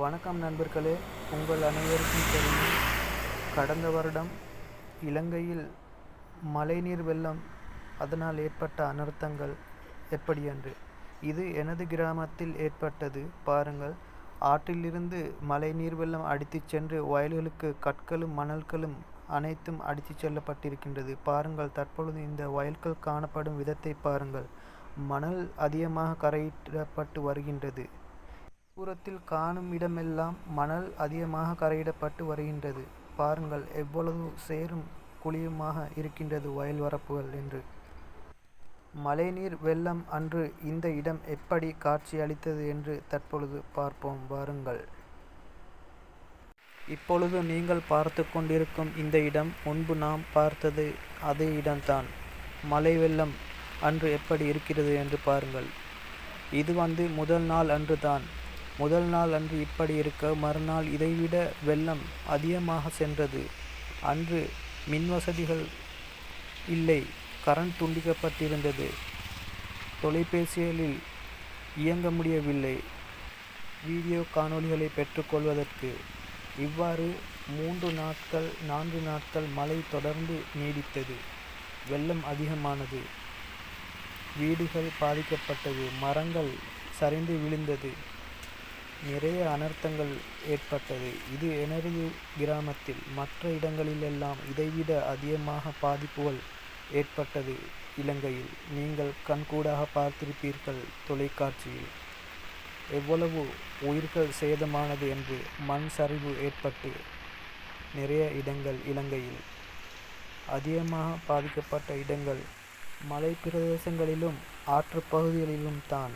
வணக்கம் நண்பர்களே. உங்கள் அனைவருக்கும் தெரியும் கடந்த வருடம் இலங்கையில் மழைநீர் வெள்ளம் அதனால் ஏற்பட்ட அனர்த்தங்கள் எப்படி என்று இது எனது கிராமத்தில் ஏற்பட்டது. பாருங்கள் ஆற்றிலிருந்து மழைநீர் வெள்ளம் அடித்துச் சென்று வயல்களுக்கு கற்களும் மணல்களும் அனைத்தும் அடித்துச் செல்லப்பட்டிருக்கின்றது. பாருங்கள் தற்பொழுது இந்த வயல்கள் காணப்படும் விதத்தை பாருங்கள். மணல் அதிகமாக கரையிடப்பட்டு வருகின்றது. தூரத்தில் காணும் இடமெல்லாம் மணல் அதிகமாக கரையிடப்பட்டு வருகின்றது. பாருங்கள் எவ்வளவு சேரும் குழியுமாக இருக்கின்றது வயல் வரப்புகள் என்று. மழைநீர் வெள்ளம் அன்று இந்த இடம் எப்படி காட்சியளித்தது என்று தற்பொழுது பார்ப்போம். வாருங்கள். இப்பொழுது நீங்கள் பார்த்து கொண்டிருக்கும் இந்த இடம் முன்பு நாம் பார்த்தது அதே இடம்தான். மழை வெள்ளம் அன்று எப்படி இருக்கிறது என்று பாருங்கள். இது வந்து முதல் நாள் அன்று தான் முதல் நாள் அன்று இப்படி இருக்க மறுநாள் இதைவிட வெள்ளம் அதிகமாக சென்றது. அன்று மின்வசதிகள் இல்லை கரண்ட் துண்டிக்கப்பட்டிருந்தது. தொலைபேசிகளில் இயங்க முடியவில்லை. வீடியோ காணொளிகளை பெற்றுக்கொள்வதற்கு இவ்வாறு மூன்று நாட்கள் நான்கு நாட்கள் மழை தொடர்ந்து நீடித்தது. வெள்ளம் அதிகமானது. வீடுகள் பாதிக்கப்பட்டது. மரங்கள் சரிந்து விழுந்தது. நிறைய அனர்த்தங்கள் ஏற்பட்டது. இது எனது கிராமத்தில் மற்ற இடங்களிலெல்லாம் இதைவிட அதிகமாக பாதிப்புகள் ஏற்பட்டது இலங்கையில். நீங்கள் கண்கூடாக பார்த்திருப்பீர்கள் தொலைக்காட்சியில். எவ்வளவு உயிர்கள் சேதமானது என்று மண் சரிவு ஏற்பட்டு நிறைய இடங்கள் இலங்கையில். அதிகமாக பாதிக்கப்பட்ட இடங்கள் மலை பிரதேசங்களிலும் ஆற்றுப் பகுதிகளிலும் தான்